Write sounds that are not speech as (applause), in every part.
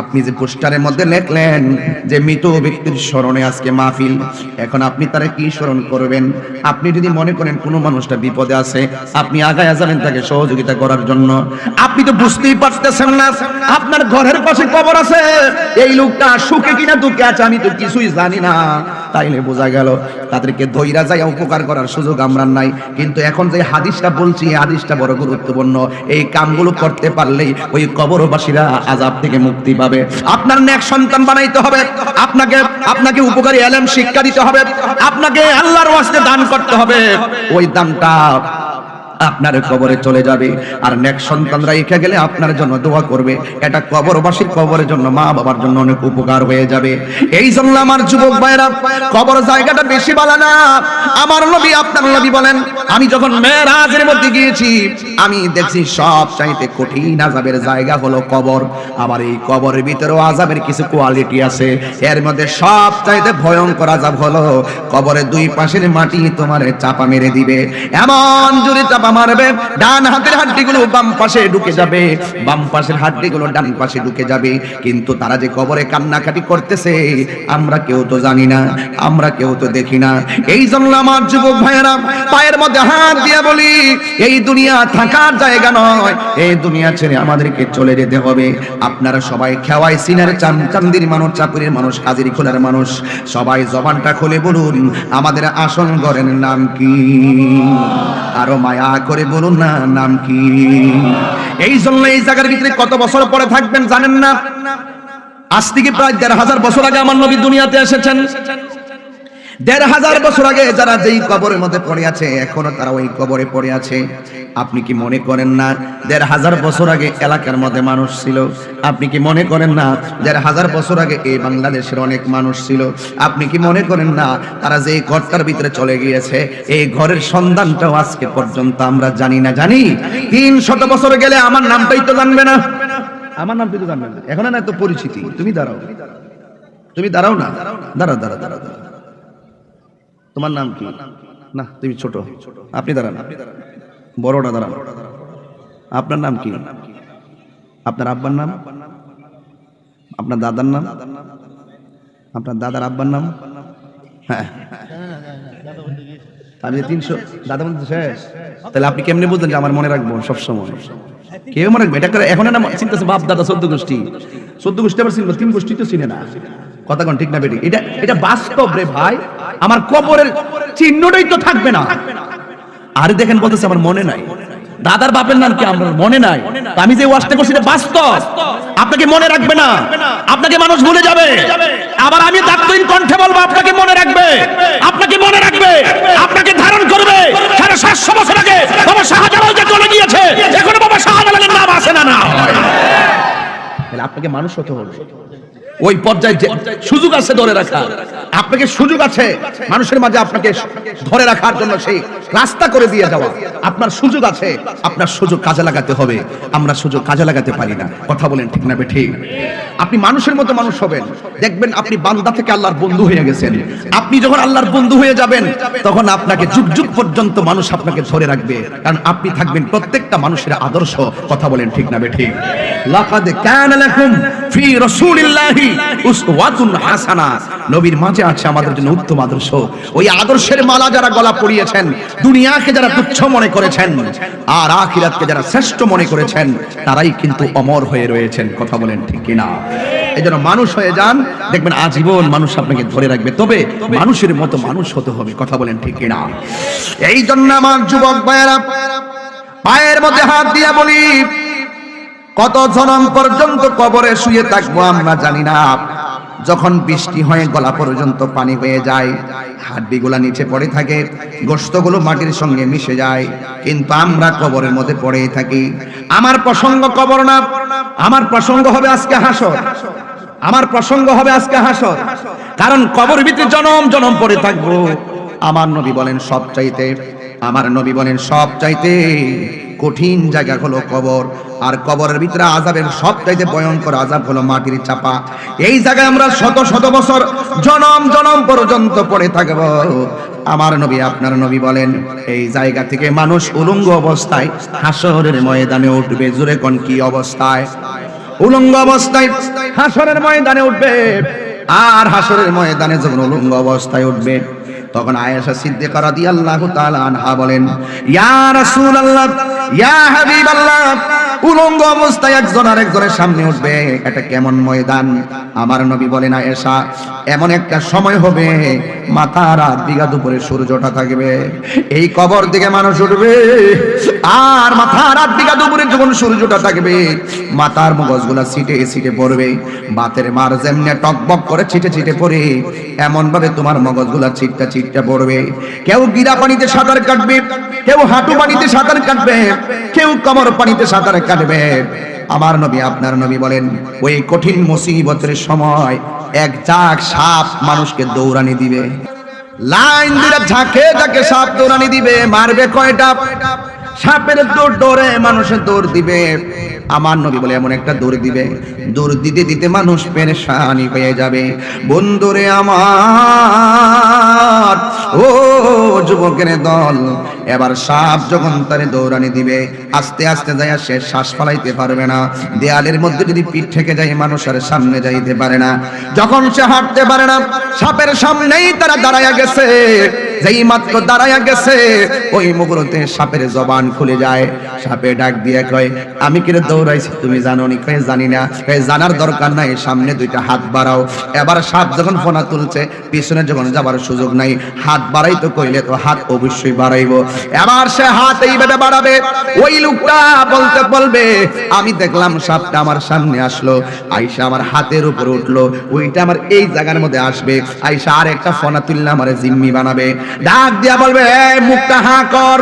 আপনি যে পোস্টারের মধ্যে লেখলেন যে মৃত ব্যক্তির স্মরণে আজকে মাহফিল, এখন আপনি তারা কি স্মরণ করবেন? আপনি যদি মনে করেন কোনো মানুষটা বিপদে আছে, আপনি আগায় যাবেন তাকে সহযোগিতা করার জন্য। আপনি তো বুঝতেই পারতেছেন না, আপনার ঘরের পাশে কবর আছে। এই লোকটা সুখে কিনা দুঃখে আছে, আমি তো কিছুই জানি না। তাইলে বোঝা গেল, তাদেরকে ধৈরা যায় উপকার করার সুযোগ আমরা নাই। কিন্তু এখন যে হাদিসটা বলছি, এই হাদিসটা বড় গুরুত্বপূর্ণ। এই কামগুলো করতে পারলেই ওই কবরবাসীরা আজাব থেকে মুক্তি পাবে আপনার নেক সন্তান বানাইতে হবে। আপনাকে আপনাকে উপকারী এলেম শিক্ষা দিতে হবে। আপনাকে আল্লাহর ওয়াস্তে দান করতে হবে। ওই দানটা আপনার কবরে চলে যাবে। আর নেক সন্তানরা এখে গেলে আপনার জন্য দোয়া করবে। এটা কবরবাসীর কবরের জন্য মা বাবার জন্য অনেক উপকার হয়ে যাবে। এই জন্য আমার যুবক ভাইরা কবর জায়গাটা বেশি ভালো না। আমার নবী, আপনার নবী বলেন, আমি যখন মেরাজের মধ্যে গিয়েছি, আমি দেখছি সব চাইতে কঠিন আজাবের জায়গা হলো কবর। আবার এই কবরের ভিতরেও আজাবের কিছু কোয়ালিটি আছে। এর মধ্যে সব চাইতে ভয়ঙ্কর আজাব হলো, কবরের দুই পাশের মাটি তোমার চাপা মেরে দিবে। এমন জোরে চাপা মারবে, ডান হাতের হাড্ডিগুলো বাম পাশে ঢুকে যাবে, বাম পাশের হাড্ডিগুলো ডান পাশে ঢুকে যাবে। কিন্তু তারা যে কবরে কান্নাকাটি করতেছে, আমরা কেউ তো জানি না, আমরা কেউ তো দেখি না। এই জন্য আমার যুবক ভাইয়েরা, পায়ের মধ্যে হাত দিয়ে বলি, এই দুনিয়া থাকার জায়গা নয়, এই দুনিয়া ছেড়ে আমাদেরকে চলে যেতে হবে। আপনারা সবাই খেওয়াই সিনার চান, চান্দির মানুষ চাপুরের মানুষ, হাজিরি খোলার মানুষ, সবাই জবানটা খুলে বলুন, আমাদের আসন ঘরের নাম কি? আরও মায়া করে বলুন না, নাম কি? এই জন্য এই জায়গার ভিতরে কত বছর পরে থাকবেন জানেন না? আজ থেকে প্রায় দেড় হাজার বছর আগে আমার নবী দুনিয়াতে এসেছেন। দেড় হাজার বছর আগে যারা যেই কবরের মধ্যে পড়ে আছে, এখনও তারা ওই কবরে পড়ে আছে। আপনি কি মনে করেন না দেড় হাজার বছর আগে এলাকার মধ্যে মানুষ ছিল? আপনি কি মনে করেন না দেড় হাজার বছর আগে এই বাংলাদেশের অনেক মানুষ ছিল? আপনি কি মনে করেন না তারা যে ঘরটার ভিতরে চলে গিয়েছে, এই ঘরের সন্ধানটাও আজকে পর্যন্ত আমরা জানি না, জানি? তিন শত বছর গেলে আমার নামটাই তো জানবে না। আমার নামটাই তো জানবে না। এখন না এত পরিচিতি। তুমি দাঁড়াও। তুমি দাঁড়াও না। দাঁড়াও দাঁড়াও দাঁড়াও দাঁড়াও। তোমার নাম কি? না, তুমি ছোট। আপনি দাঁড়ান। বড়টা দাঁড়ান। আপনার নাম কি? আপনার আব্বার নাম? আপনার দাদার নাম? আপনার দাদার আব্বার নাম? হ্যাঁ। তিনশো দাদা বলতে শেষ। তাহলে আপনি কেমনি বুঝলেন যে আমার মনে রাখব সবসময়? কেউ মনে রাখবে? এটা এখন না চিন্তা বাপ, দাদা, চোদ্দ গোষ্ঠী। চোদ্দ গোষ্ঠী আবার চিনবো, তিন গোষ্ঠী তো চিনে না। কথা কোন, ঠিক না বেটি এটা এটা বাস্তব রে ভাই। আমার কবরের চিহ্নটাই তো থাকবে না। আর দেখেন বলতেছে, আমার মনে নাই। দাদার বাপের নাম কি? আমার মনে নাই। আমি যে ওয়াজটা করছি বাস্তব। আপনাকে মনে রাখবে না। আপনাকে মানুষ ভুলে যাবে। আবার আমি দাক্তহীন কণ্ঠে বলব, আপনাকে মনে রাখবে। আপনাকে মনে রাখবে। আপনাকে ধারণ করবে। সাড়ে সাতশো বছর আগে বাবা শাহজালাল যে চলে গিয়েছে, এখনও বাবা শাহজালালের নাম আসে না না। আপনাকে মানুষ হতে হবে। ওই পর্যায়ে সুযোগ আছে ধরে রাখা। আপনাকে সুযোগ আছে মানুষের মাঝে আপনাকে ধরে রাখার জন্য সেই রাস্তা করে দিয়ে যাওয়া। আপনার সুযোগ আছে। আপনার সুযোগ কাজে লাগাতে হবে। আমরা সুযোগ কাজে লাগাতে পারি না। কথা বলেন ঠিক না ঠিক আপনি মানুষের মতো মানুষ হবেন। দেখবেন আপনি বান্দা থেকে আল্লাহর বন্ধু হয়ে গেছেন। আপনি যখন আল্লাহর বন্ধু হয়ে যাবেন, তখন আপনাকে যুগ যুগ পর্যন্ত মানুষ আপনাকে ধরে রাখবে। কারণ আপনি থাকবেন প্রত্যেকটা মানুষের আদর্শ। কথা বলেন ঠিক না ঠিক লাকাদ কানা লাকুম ফি রাসূলিল্লাহি উসওয়াতুন হাসানা। নবীর মাঝে আছে আমাদের জন্য উত্তম আদর্শ। ওই আদর্শের মালা যারা গলা পরিয়েছেন দুনিয়াকে যারা তুচ্ছ মনে করেছেন আর আখিরাতকে যারা শ্রেষ্ঠ মনে করেছেন, তারাই কিন্তু অমর হয়ে রয়েছেন। কথা বলেন ঠিক কিনা? এই জন্য মানুষ হয়ে যান, দেখবেন আজীবন মানুষ আপনাকে ধরে রাখবে। তবে মানুষের মতো মানুষ হতে হবে, কথা বলেন ঠিক কিনা? এই জন্য আমার যুবক ভাইয়েরা, পায়ের মধ্যে হাত দিয়া বলি, কত জনম পর্যন্ত কবরে শুয়ে থাকব আমরা জানি না। যখন বৃষ্টি হয়ে গলা পর্যন্ত পানি হয়ে যায়, হাড্ডিগুলা নিচে পড়ে থাকে গোস্তগুলো মাটির সঙ্গে মিশে যায়। কিন্তু আমরা কবরের মধ্যে পড়েই থাকি। আমার প্রসঙ্গ কবর না, আমার প্রসঙ্গ হবে আজকে হাসর। আমার প্রসঙ্গ হবে আজকে হাসর। কারণ কবর ভিতরে জনম জনম পড়ে থাকব। আমার নবী বলেন সব চাইতে আমার নবী বলেন সব চাইতে কঠিন জায়গা হলো কবর। আর কবরের ভিতরে আজাবের সব চাইতে ভয়ঙ্কর আজাব হলো মাটির চাপা। এই জায়গায় আমরা শত শত বছর জনম জনম পর্যন্ত পড়ে থাকব। আমার নবী, আপনার নবী বলেন, এই জায়গা থেকে মানুষ উলঙ্গ অবস্থায় হাসরের ময়দানে উঠবে। জুড়ে কোন কি অবস্থায়? উলঙ্গ অবস্থায় হাসরের ময়দানে উঠবে। আর হাসরের ময়দানে যখন উলঙ্গ অবস্থায় উঠবে তখন আয়েশা সিদ্দিকা রাদিয়াল্লাহু তাআলা আনহা বলেন, ইয়া রাসূলুল্লাহ, ইয়া হাবিবাল্লাহ, উলঙ্গ অবস্থায় একজন আরেকজনের সামনে উঠবে, এটা কেমন ময়দান? আমার নবী বলেন, আয়েশা, এমন একটা সময় হবে মাথার আর দিঘা দুপুরে সূর্যটা থাকবে, এই কবর দিকে মানুষ উঠবে, আর মাথার আর দিঘা দুপুরে যখন সূর্যটা থাকবে, মাথার মগজগুলা ছিটে ছিটে পড়বে, বাতের মার যেমনি টকবক করে ছিটে ছিটে পড়ে এমন ভাবে তোমার মগজগুলা ছিটটা ছিটটা পড়বে। কেউ গিরা পানিতে সাঁতার কাটবে, কেউ হাঁটু পানিতে সাঁতার কাটবে, কেউ কমর পানিতে সাঁতার কাটবে। আমার নবী, আপনার নবী বলেন, ওই কঠিন মুসিবতের সময় এক চাক সাপ মানুষকে দৌড়ানি দিবে। লাইন দিয়ে ঝাঁকে ঝাঁকে সাপ দৌড়ানি দিবে, মারবে কয়টা? সাপের দৌড় দৌড়ে মানুষের দৌড় দিবে। আমার নবী বলে এমন একটা দৌড় দিবে। দৌড় দিতে দিতে মানুষ পেরেশানি হয়ে যাবে। বন্ধুরে আমার, ও যুবকের দল, এবার সাপ যখন তারে দৌড়ানি দিবে, আস্তে আস্তে যায় সে শ্বাস ফালাইতে পারবে না। দেয়ালের মধ্যে যদি পিঠ থেকে যায়, মানুষ আর সামনে যাইতে পারে না। যখন সে হাঁটতে পারে না, সাপের সামনেই তারা দাঁড়ায়া গেছে। যেই মাত্র দাঁড়ায়া গেছে, ওই মুহূর্তে সাপের জবান খুলে যায়। সাপে ডাক দিয়ে কয়, আমি কিরে দৌড়াইছি, তুমি জানো নি কয়ে, জানি না। কয়ে, জানার দরকার নাই, সামনে দুইটা হাত বাড়াও। এবার সাপ যখন ফোনা তুলছে, পিছনে যখন যাবার সুযোগ নাই, হাত বাড়াইতো কইলে তো হাত অবশ্যই বাড়াইবো। এবার সে হাত এইভাবে বাড়াবে। ওই লোকটা বলতে বলবে, আমি দেখলাম সাপটা আমার সামনে আসলো। আইসা আমার হাতের উপর উঠল। ওইটা আমার এই জায়গার মধ্যে আসবে। আইসা আর একটা ফোনা তুললে আমার জিম্মি বানাবে। ডাক দিয়া বলবে মুখটা হা কর।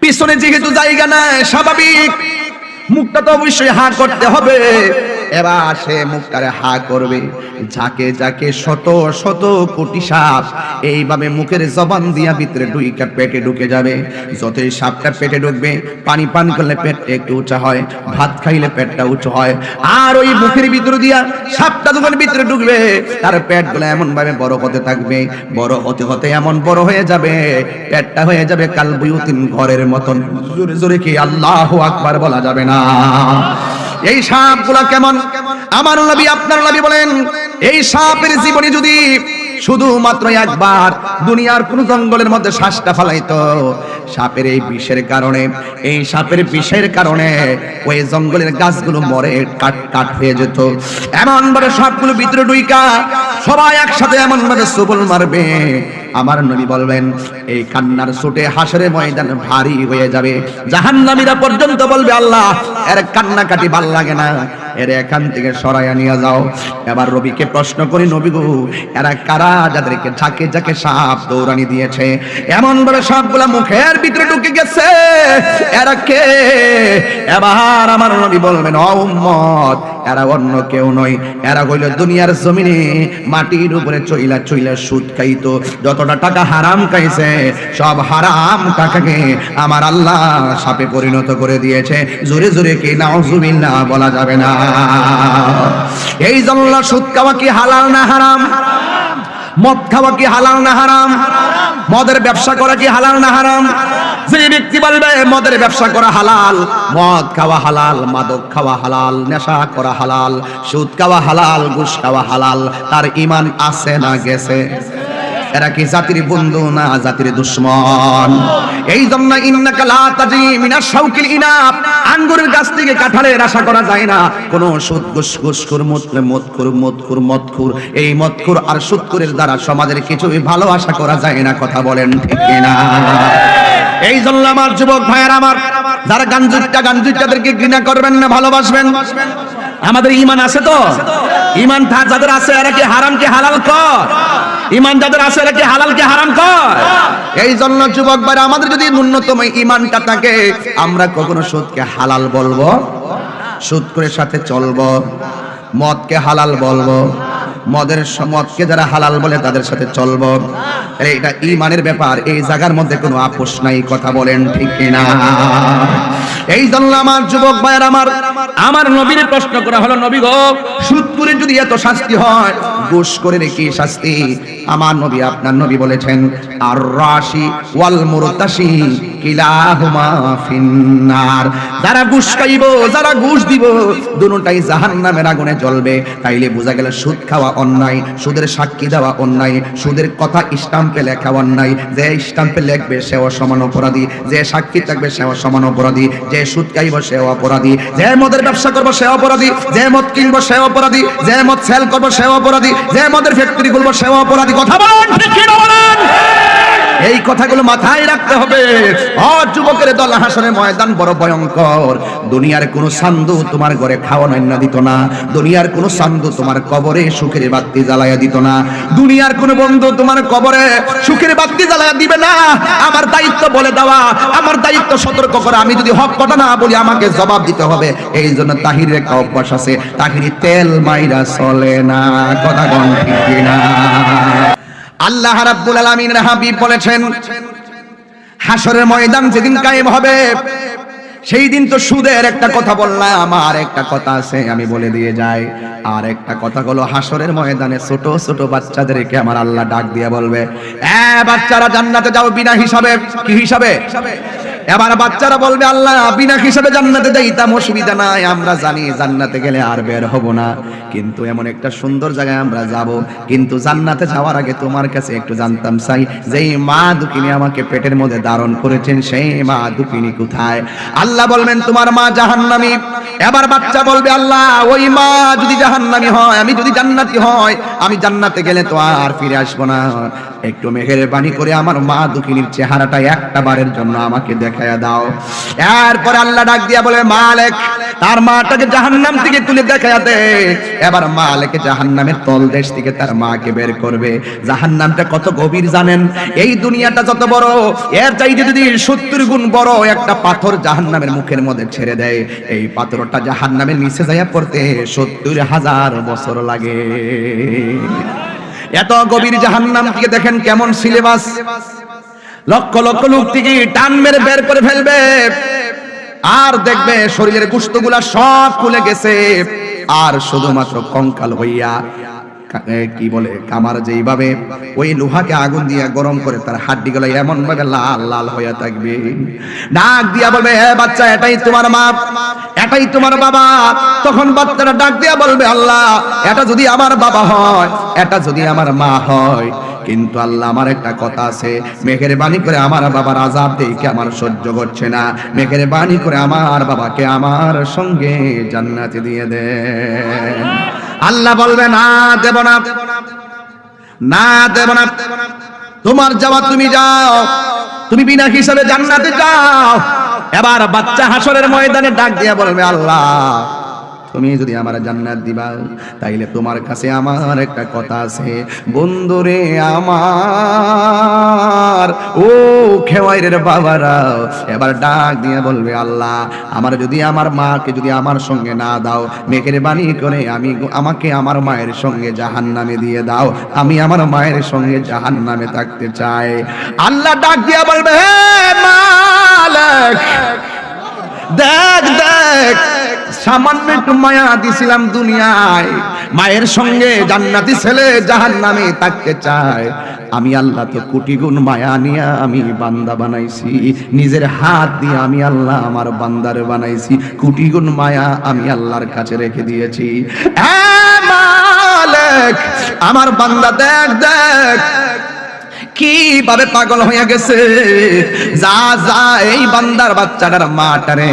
পিছনে যেহেতু জায়গা নাই, স্বাভাবিক। মুখটা তো অবশ্যই হা করতে হবে। এবার সে মুখটারে হা করবে। যাকে যাকে শত শত কোটি সাপ। এইভাবে মুখের জবান দিয়া ভিতরে ডুইকা পেটে ঢুকে যাবে। যতই সাপটা পেটে ঢুকবে, পানি পান করলে পেট একটু উঁচা হয়, ভাত খাইলে পেটটা উঁচু হয়। আর ওই মুখের ভিতরে দিয়া সাপটা যখন ভিতরে ঢুকবে, তার পেটগুলো এমন ভাবে বড় হতে থাকবে। বড় হতে হতে এমন বড় হয়ে যাবে, পেটটা হয়ে যাবে কাল বুয়ুতিন ঘরের মতন। জোরে জোরে কি আল্লাহ আকবার বলা যাবে না? এই সাপগুলা কেমন? আমার নবী আপনার নবী বলেন এই সাপের জীবনী যদি শুধুমাত্র একবার দুনিয়ার কোন জঙ্গলের মধ্যে শ্বাসটা ফালাইতো। সাপের এই বিষের কারণে, এই সাপের বিষের কারণে ওই জঙ্গলের গাছগুলো মরে কাট কাট হয়ে যেত। এমন ভাবে সবগুলো ভিতরে ডুইকা সবাই একসাথে এমন ভাবে সুবল মারবে। আমার নবী বলবেন, এই কান্নার ছুটে হাসরে ময়দান ভারী হয়ে যাবে। জাহান্নামীরা পর্যন্ত বলবে, আল্লাহ, এর কান্নাকাটি ভালো লাগে না। এর এখান থেকে সরাইয়া নিয়ে যাও। এবার রবিকে প্রশ্ন করি, নবী গো, এরা কারা যাদেরকে ঝাঁকে ঝাঁকে সাপ দৌড়ানি দিয়েছে? এমন ভাবে সাপগুলা মুখের ভিতরে ঢুকে গেছে। এরা কে? এবার আমার নবী বলবেন, ও উম্মত, এরা অন্য কেউ নয়। এরা হইল দুনিয়ার জমিনে মাটির উপরে চইলা চইলা সুদ খাইতো। যতটা টাকা হারাম খাইছে, সব হারাম টাকাকে আমার আল্লাহ সাপে পরিণত করে দিয়েছে। জোরে জোরে কি নাউজুবিল্লাহ বলা যাবে না? এই জন্য সুদ খাওয়া কি হালাল না হারাম? মদ খাওয়া কি হালাল না হারাম? মদের ব্যবসা করা কি হালাল না হারাম? যে ব্যক্তি বলবে, মদের ব্যবসা করা হালাল, মদ খাওয়া হালাল, মাদক খাওয়া হালাল, নেশা করা হালাল, সুদ খাওয়া হালাল, ঘুষ খাওয়া হালাল, তার ইমান আছে না গেছে? এরা কি জাতির বন্ধু না জাতির দুশ্মন? এই জন্য ইন্নাকা লা তাজি ইনাব। আঙ্গুরের গাছ থেকে কাঁঠালের আশা করা যায় না। কোন সুদ ঘুষ ঘুষখোর মতখোর মতখোর মতখোর এই মতখোর আর সুদখোরের দ্বারা সমাজের কিছুই ভালো আশা করা যায় না, কথা বলেন ঠিক না এই জন্য আমার যুবক ভাইয়ের আমার, যারা গাঞ্জুটটা গাঞ্জুটটাদেরকে ঘৃণা করবেন না, ভালোবাসবেন, আমাদের ইমান আছে তো? ইমান যাদের আছে, এরা কি হারাম কি হালাল কর? ইমান যাদের আছে এরা কি হালাল কি হারাম কর। এই জন্য যুবক ভাই আমাদের যদি ন্যূনতম ইমানটা থাকে আমরা কখনো সুদকে হালাল বলব সুদ করে সাথে চলবো মদকে হালাল বলব মদের মদকে যারা হালাল বলে তাদের সাথে চলবো। এটা ইমানের ব্যাপার এই জায়গার মধ্যে কোনো আপোষ নাই কথা বলেন ঠিক কিনা? এই জন্য আমার যুবক ভাইয়ের আমার আমার নবীর প্রশ্ন করা হলো নবী গো সুদ করে যদি এত শাস্তি হয় ঘুষ করে রেখে শাস্তি? আমার নবী আপনার নবী বলেছেন আর রাশি ওয়াল মুরতাশি কিলাহুমা যারা ঘুষ খাইব, যারা ঘুষ দিব দুটোটাই জাহান্নামের আগুনে জ্বলবে। তাইলে বোঝা গেল সুদ খাওয়া অন্যায়, সুদের সাক্ষী দেওয়া অন্যায়, সুদের কথা স্টাম্পে লেখা অন্যায়। যে স্টাম্পে লিখবে সেও সমান অপরাধী, যে সাক্ষী থাকবে সেও সমান অপরাধী, যে সুদ খাইব সেও অপরাধী, যে মদের ব্যবসা করব সে অপরাধী, যে মদ কিনবো সে অপরাধী, যে মদ সেল করব সে অপরাধী, যে মদের ফ্যাক্টরি খুলবো সেও অপরাধী। কথা বলেন, ঠিক বলেন? এই কথাগুলো মাথায় রাখতে হবে। অ যুবকের দল হাসনের ময়দান বড় ভয়ঙ্কর। দুনিয়ার কোনো সান্দু তোমার ঘরে খাওয়া না দিত না। দুনিয়ার কোনো সান্দু তোমার কবরে সুখের বাতি জ্বালাইয়া দিত না। দুনিয়ার কোনো বন্ধু তোমার কবরে সুখের বাতি জ্বালাইয়া দিবে না। আমার দায়িত্ব বলে দেওয়া, আমার দায়িত্ব সতর্ক করা। আমি যদি হক কথা না বলি, আমাকে জবাব দিতে হবে। এই জন্য তাহিরের একটা অভ্যাস আছে। তাহিরি তেল মাইরা চলে না, কথা গণ ঠিক কিনা। আল্লাহ রাব্বুল আলামিন হাবিব বলেছেন হাসরের ময়দান যেদিন কায়েম হবে, সেই দিন তো সুদের একটা কথা বললাম, আর একটা কথা আছে, আমি বলে দিয়ে যাই। আর একটা কথা হলো হাসরের ময়দানে ছোট ছোট বাচ্চাদেরকে আমার আল্লাহ ডাক দিয়ে বলবে, এ বাচ্চারা জান্নাতে যাও বিনা হিসাবে, কি হিসাবে? এবার বাচ্চারা বলবে, আল্লাহ বিনা হিসাবে জান্নাতে যাইতাম অসুবিধা নাই, আমরা জানি জান্নাতে গেলে আর বের হব না। কিন্তু এমন একটা সুন্দর জায়গায় আমরা যাব। কিন্তু জান্নাতে যাওয়ার আগে তোমার কাছে একটু জানতাম চাই যেই মা দুকিনি আমাকে পেটের মধ্যে ধারণ করেছেন, সেই মা দুকিনি কোথায়? আল্লাহ বলবেন, তোমার মা জাহান্নামী। এবার বাচ্চা বলবে, আল্লাহ, ওই মা যদি জাহান্নামী হয়, আমি যদি জান্নাতি হয়, আমি জান্নাতে গেলে তো আর ফিরে আসব না। একটু মেঘের বাণী করে আমার মা দুকিনীর চেহারাটা একটা বারের জন্য আমাকে দেখাইয়া দাও। এরপর আল্লাহ ডাক দিয়া বলে, মালেক, তার মাটাকে জাহান্নাম থেকে তুলে দেখাইয়া দে। এবার মালেকে জাহান্নামের তল দেশ থেকে তার মাকে বের করবে। জাহান্নামটা কত গভীর জানেন? এই দুনিয়াটা যত বড়, এর চাইতে যদি সত্তর গুণ বড় একটা পাথর জাহান্নামের মুখের মধ্যে ছেড়ে দেয়, এই পাথরটা জাহান্নামের নিচে যাইয়া পড়তে সত্তর হাজার বছর লাগে। এত গভীর জাহান্নাম থেকে দেখেন কেমন সিলেবাস। লক্ষ লক্ষ লোক থেকে টান মেরে বের করে ফেলবে। আর দেখবে শরীরের গুস্তগুলা সব খুলে গেছে। আর শুধুমাত্র কঙ্কাল হইয়া কা- বলে, কামার যেইভাবে ওই লোহাকে আগুন দিয়া গরম করে তার হাড্ডি গুলো এমন ভাবে লাল লাল হইয়া থাকবে। ডাক দিয়া বলবে হ্যাঁ বাচ্চা, এটাই তোমার মা, এটাই তোমার বাবা। তখন বাচ্চাটা ডাক দিয়া বলবে, আল্লাহ, এটা যদি আমার বাবা হয়, এটা যদি আমার মা হয়, কিন্তু আল্লাহ আমার একটা কথা আছে। মেঘের বাণী করে আমার বাবার আজাব দেখে আমার সহ্য করছে না। মেঘের বাণী করে আমার বাবাকে আমার সঙ্গে জান্নাতে দিয়ে দেন আল্লাহ বলবে, না দেব না। না দেব না। তোমার যাওয়া তুমি যাও। তুমি বিনা হিসাবে জান্নাতে যাও। এবার বাচ্চা হাসরের ময়দানে ডাক দিয়ে বলবে, আল্লাহ তুমি যদি আমার জান্নাত দিবা, তাইলে তোমার কাছে আমার একটা কথা আছে। বন্ধুরে আমার, ও খেওয়াইরের বাবারা, এবার ডাক দিয়ে বলবে, আল্লাহ, আমার যদি আমার মাকে যদি আমার সঙ্গে না দাও, মেঘের বাণী করে আমি আমাকে আমার মায়ের সঙ্গে জাহান নামে দিয়ে দাও। আমি আমার মায়ের সঙ্গে জাহান নামে থাকতে চাই। আল্লাহ ডাক দিয়া বলবে, হে মালিক, দেখ দেখ সামান্য একটু মায়া দিছিলাম দুনিয়ায়। মায়ের সঙ্গে জান্নাতি ছেলে জাহান নামে থাকতে চায়। আমি আল্লাহ তো কোটি গুণ মায়া নিয়ে আমি বান্দা বানাইছি। নিজের হাত দিয়ে আমি আল্লাহ আমার বান্দার বানাইছি। কোটি গুণ মায়া আমি আল্লাহর কাছে রেখে দিয়েছি। আমার বান্দা দেখ দেখ। কীভাবে পাগল হয়ে গেছে? যা যা, এই বান্দার বাচ্চাটার মাটারে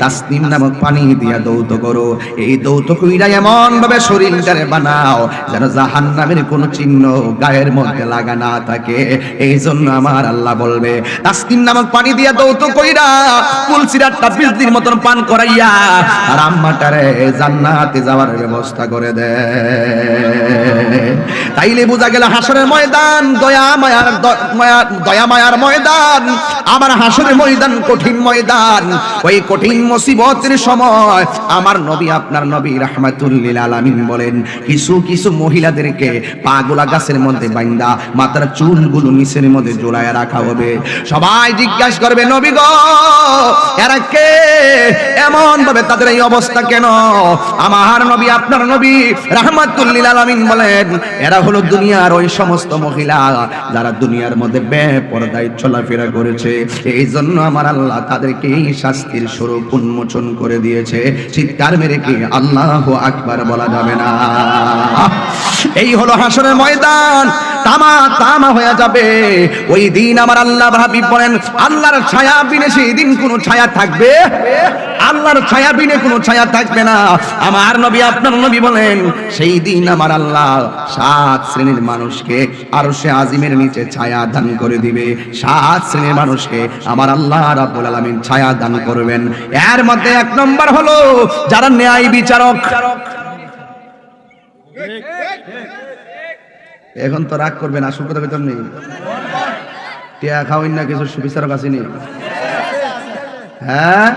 তাসনিম নামক পানি দিয়া দৌত করো। এই দৌত কইরা এমন ভাবে শরীরটারে বানাও যেন জাহান্নামের কোনো চিহ্ন গায়ের মধ্যে লাগা না থাকে। এই জন্য আমার আল্লাহ বলবে, তাসনিম নামক পানি দিয়া দৌত কইরা কুলসিরাটটা বিজলির মতন পান করাইয়া আর আম্মাটারে জান্নাতে যাওয়ার ব্যবস্থা করে দেয় তাইলে বোঝা গেল হাসরের ময়দান দয়া, মায়ার মায়া- দয়া মায়ার ময়দান, আমার হাসরের ময়দান, কঠিন ময়দান। ওই কঠিন মুসিবতের সময় আমার নবী আপনার নবী রাহমাতুল্লিল আলামিন বলেন, কিছু কিছু মহিলাদেরকে পাগলা গাছের মধ্যে বাইন্দা, মাথার চুলগুলো নিচের মধ্যে জোড়ায় রাখা হবে। সবাই জিজ্ঞাসা করবে, নবী গো, এরা কে? এমন ভাবে তাদের এই অবস্থা কেন? আমার নবী আপনার নবী রাহমাতুল্লিল আলামিন বলেন, এরা হলো দুনিয়ার ওই সমস্ত মহিলা, যারা দুনিয়ার মধ্যে বেপরদায় চলাফেরা করেছে। এই জন্য আমার আল্লাহ তাদেরকে এই শাস্তির স্বরূপ উন্মোচন করে দিয়েছে। চিৎকার মেরে কি আল্লাহ আকবার বলা যাবে না। এই হলো হাসনের ময়দান। তামা তামা হয়ে যাবে। ওই দিন আমার আল্লাহ ভাবি বলেন, আল্লাহর ছায়া বিনে সেই দিন কোনো ছায়া থাকবে? আল্লাহর ছায়া বিনে কোনো ছায়া থাকবে না। আমার নবী, আপনার নবী বলেন, সেই দিন আমার আল্লাহ সাত শ্রেণির মানুষকে আর সে আজিমের নিচে ছায়া দান করে দিবে। সাত শ্রেণির মানুষকে আমার আল্লাহ রাব্বুল আলামিন ছায়া দান করবেন। এর মধ্যে এক নম্বর হলো, যারা ন্যায় বিচারক। এখন তো রাগ করবেন, আসল কথা বেতন নেই টিয়া খাওয়াই না কিছু সুবিচারক আসেনি হ্যাঁ?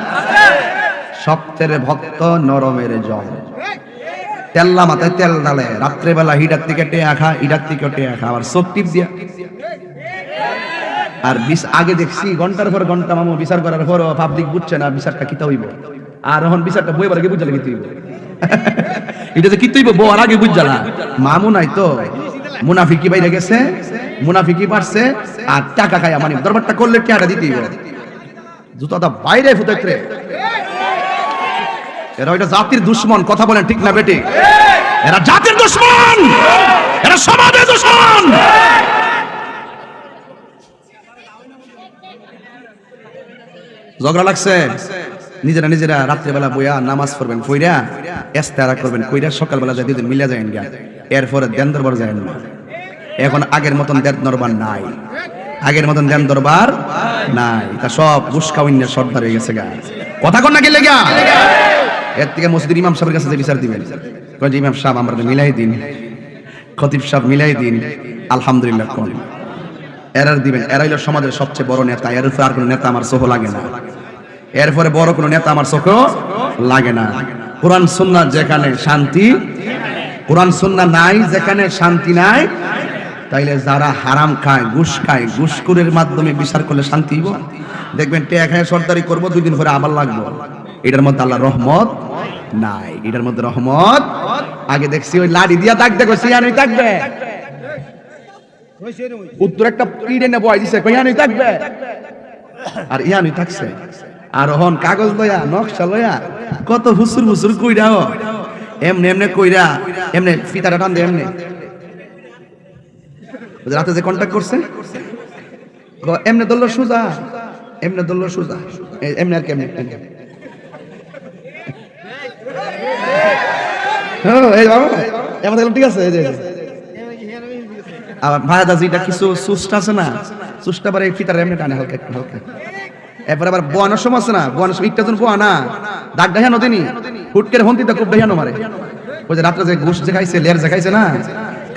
সপ্তের ভক্ত নরমের জল। তেল্লা মাথায় তেল ঢালে। রাত্রেবেলা হিডার থেকে টেয়া খা, হিডার থেকে টেয়া খা। আবার সব টিপ দিয়া। আর বিশ আগে দেখছি, ঘণ্টার পর ঘণ্টা মামু বিচার করার পর পাবলিক বুঝছে না বিচারটা কিতা হইব। আর এখন বিচারটা বইবার আগে বুঝালে কিতে হইব? (laughs) এটা যে কিতে হইব বউ, আর আগে বুঝালা। মামু নাই তো। মুনাফিকি বাইরে গেছে মুনাফিকি পারছে, আর টাকা খায় মানে দরবারটা করলে টাকা দিতেই জুতাটা বাইরে ফুটাইতে এরা ওইটা জাতির দুশ্মন, কথা বলেন ঠিক না বেটি এরা জাতির দুশ্মন! এরা সমাজের দুশ্মন! ঝগড়া লাগছে। নিজেরা নিজেরা রাত্রেবেলা বইয়া নামাজ পড়বেন, কইরা এস্তারা করবেন, কইরা সকালবেলা যাই দুদিন মিলা যায় গা এরপরে দেন দরবার যায় না। এখন আগের মতন দেন দরবার নাই। আগের মতন দেন দরবার নাই। তা সব গুসকাউন্যের সর্দার হয়ে গেছে গা। কথা কন না গেলে গা এর থেকে মসজিদের ইমাম সাহেবের কাছে বিচার দিবেন। যে ইমাম সাহেব, আমরা মিলাই দিন। খতিব সাহেব মিলাই দিন। আলহামদুলিল্লাহ কোন। এরার দিবেন। এরা হইল সমাজের সবচেয়ে বড় নেতা। এর আর কোনো নেতা আমার চোখ লাগে না। এরপরে বড় কোনো নেতা আমার চোখ লাগে না। কোরআন সুন্নাহ যেখানে শান্তি কোরআন সুন্নাহ নাই, যেখানে শান্তি নাই, তাইলে যারা হারাম খায়, ঘুষ খায় ঘুষখোরের মাধ্যমে বিচার করলে শান্তি হইব। দেখবেন টেয়া খায় সর্দারি করব, দুই দিন পরে আবার লাগবো। এটার মধ্যে আল্লাহ রহমত নাই, এটার মধ্যে রহমত। আগে দেখছি ওই লাড়ি দিয়া দাগ দেখো সিয়ানি থাকবে? উত্তর একটা পিড়ে নেব দিছে কইয়ানি থাকবে? আর ইয়ানি থাকছে। আর হন কাগজ লয়া, নকশা লয়া, কত হুসুর হুসুর কইরা ও এমনে এমনে কইরা এমনে ফিতাটা টান দে এমনে। রাতে যে কন্টাক্ট করছে এমনে দল্ল সুজা এমনে দল্ল সুজা। এ- আর কেমনে এমনে। এই এমন ঠিক আছে এই যে, এই আছে না? ফিতার এমনি টানে সময় আছে না? না। দাগ দেখানো দিনি হুটকের হন্তিটা খুব দেখানো মারে। ওই যে রাত্রে যে ঘুষ যে খাইছে, লের না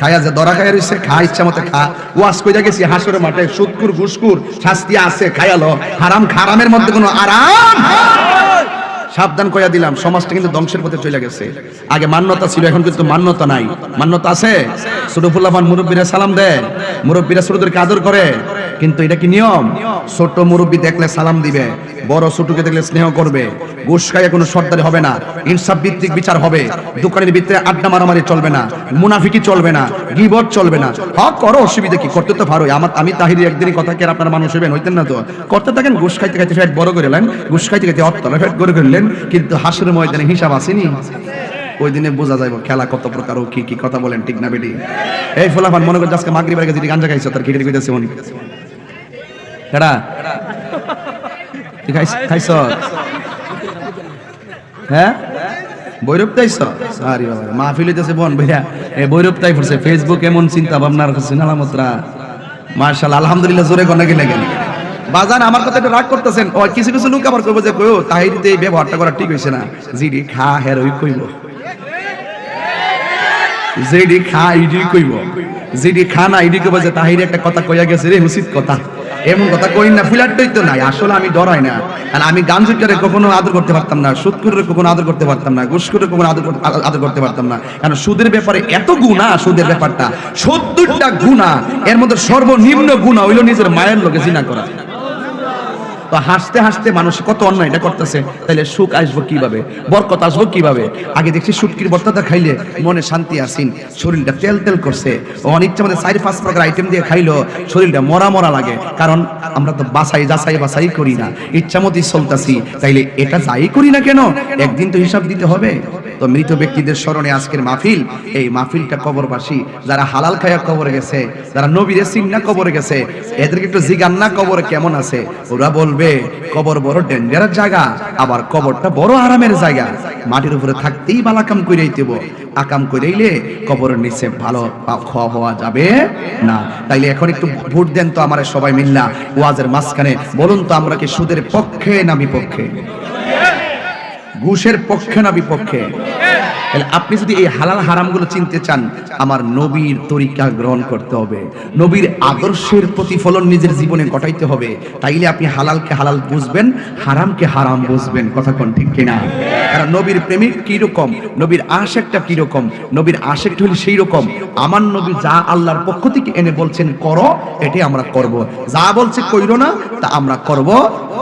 খায়া যে দরা খাইয়া রইছে খা ইচ্ছা মতো খা। ওয়াশ কইরা গেছি, হাসরের মাঠে সুদকুর ঘুষকুর, শাস্তি আছে খায়ালো হারাম খারামের মধ্যে কোনো আরাম সাবধান কইয়া দিলাম, সমাজটা কিন্তু ধ্বংসের পথে চলে গেছে। আগে মান্যতা ছিল, এখন কিন্তু মান্যতা নাই। মান্যতা আছে? ছোট ফুল্লাফান মুরব্বীরা সালাম দেয়। মুরব্বীরা ছোটদেরকে আদর করে। কিন্তু এটা কি নিয়ম? ছোট মুরব্বী দেখলে সালাম দিবে। বড় ছোটকে দেখলে স্নেহ করবে। ঘুষ কোনো সর্দারি হবে না। ইনসাফ ভিত্তিক বিচার হবে। দোকানের ভিতরে আড্ডা মারামারি চলবে না। মুনাফিকি চলবে না। গিবট চলবে না। হক করো, অসুবিধা কি? করতে তো পারোই আমার আমি তাহিরি একদিনই কথা কি আপনার মানুষ হইবেন? হইতেন না তো। করতে থাকেন, ঘুষ খাইতে খাইতে ফ্যাট বড় করে নেন। ঘুষ খাইতে খাইতে অত্তলা ফ্যাট করে করলেন কিন্তু হাসির ময়দানে হিসাব আসেনি। ওই দিনে বোঝা যাইব খেলা কত প্রকার ও কি কি কথা বলেন ঠিক না বেটি। এই ফলাফান, মনে করছে আজকে মাগরিবের কাছে গাঞ্জা খাইছো, তার খিচড়ি কইতেছে মনে কেডা খাইছ এমন চিন্তা কথা কিছু কিছু যে ঠিক না। খা কইব। খা খা না যে একটা কথা কইয়া গেছে রে, উচিত কথা। এমন কথা কই না ফুলাটই তো নাই, আসলে আমি ডরাই না। আর আমি গান কখনো আদর করতে পারতাম না সুদকুরের কখনো আদর করতে পারতাম না ঘুষকুরের কখনো আদর আদর করতে পারতাম না। কারণ সুদের ব্যাপারে এত গুণা সুদের ব্যাপারটা, সত্তরটা গুণা, এর মধ্যে সর্বনিম্ন গুণা হইল নিজের মায়ের লোকে জিনা করা। তো হাসতে হাসতে মানুষ কত অন্যায়টা করতেছে। তাহলে সুখ আসব কীভাবে? বরকত আসব কীভাবে? আগে দেখছি সুটকির বর্তাটা খাইলে মনে শান্তি আসিন শরীরটা তেল তেল করছে। অনিচ্ছা মধ্যে চারি পাঁচ প্রকার আইটেম দিয়ে খাইলো। শরীরটা মরা মরা লাগে। কারণ আমরা তো বাসাই যাচাই বাসাই করি না। ইচ্ছা মতোই চলতাছি। তাইলে এটা যাই করি না কেন? একদিন তো হিসাব দিতে হবে। তো মৃত ব্যক্তিদের স্মরণে আজকের মাহফিল, এই মাহফিলটা কবরবাসী, যারা হালাল খায়া কবরে গেছে, যারা নবীরে সিন্না কবরে গেছে, এদেরকে একটু জিগান না কবর কেমন আছে? ওরা বলবে, কবর বড় ডেঞ্জারাস জায়গা, আবার কবরটা বড় আরামের জায়গা। মাটির উপরে থাকতেই বালাকাম কইরাই দেব আকাম কইরাইলে কবরের নিচে ভালো খাওয়া হওয়া যাবে না। তাইলে এখন একটু ভোট দেন তো আমার সবাই মিল্লা। ওয়াজের মাঝখানে বলুন তো আমরা কি সুদের পক্ষে না বিপক্ষে? ঘুষের পক্ষে না বিপক্ষে? তাহলে আপনি যদি এই হালাল হারামগুলো চিনতে চান, আমার নবীর তরিকা গ্রহণ করতে হবে। নবীর আদর্শের প্রতিফলন নিজের জীবনে ঘটাইতে হবে। তাইলে আপনি হালালকে হালাল বুঝবেন, হারামকে হারাম বুঝবেন। কথা কোন ঠিক কিনা? কারণ নবীর প্রেমিক কি রকম নবীর আশেকটা কি রকম নবীর আশেকটা হলো সেই রকম আমার নবী যা আল্লাহর পক্ষ থেকে এনে বলছেন, করো, এটাই আমরা করব। যা বলছে কইরো না, তা আমরা করব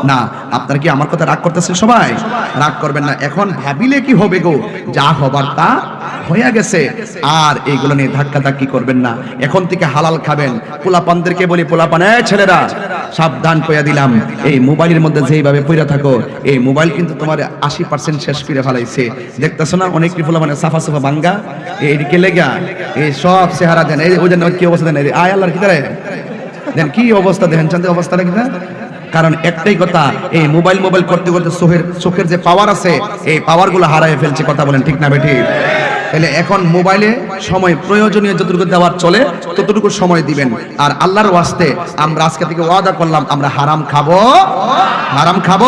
না। আপনারা কি আমার কথা রাগ করতেছেন সবাই? রাগ করবেন না। এখন ভাবিলে কি হবে গো? যা হবার তা হয়ে গেছে। আর এইগুলো নিয়ে ধাক্কা ধাক্কি করবেন না। এখন থেকে হালাল খাবেন। পোলাপানদেরকে বলি, পোলাপান ছেলেরা, সাবধান কইয়া দিলাম। এই মোবাইলের মধ্যে যেইভাবে পইরা থাকো, এই মোবাইল কিন্তু তোমার আশি পার্সেন্ট শেষ করে ফেলাইছে। দেখতেছো না, অনেক পোলা মানে সাফা সাফা ভাঙ্গা এইদিকে লেগা, এই সব চেহারা দেন। এই ওই জন্য কি অবস্থা দেন? আয় আল্লাহর কি দেন দেন কি অবস্থা? দেখেন চান্দের অবস্থাটা কি না? কারণ একটাই কথা, এই মোবাইল মোবাইল করতে করতে চোখের চোখের যে পাওয়ার আছে, এই পাওয়ারগুলো হারায় ফেলছে, কথা বলেন ঠিক না বেঠিক তাহলে এখন মোবাইলে সময় প্রয়োজনীয় যতটুকু দেওয়ার চলে, ততটুকু সময় দিবেন। আর আল্লাহর ওয়াস্তে আমরা আজকে থেকে ওয়াদা করলাম, আমরা হারাম খাব। হারাম খাব।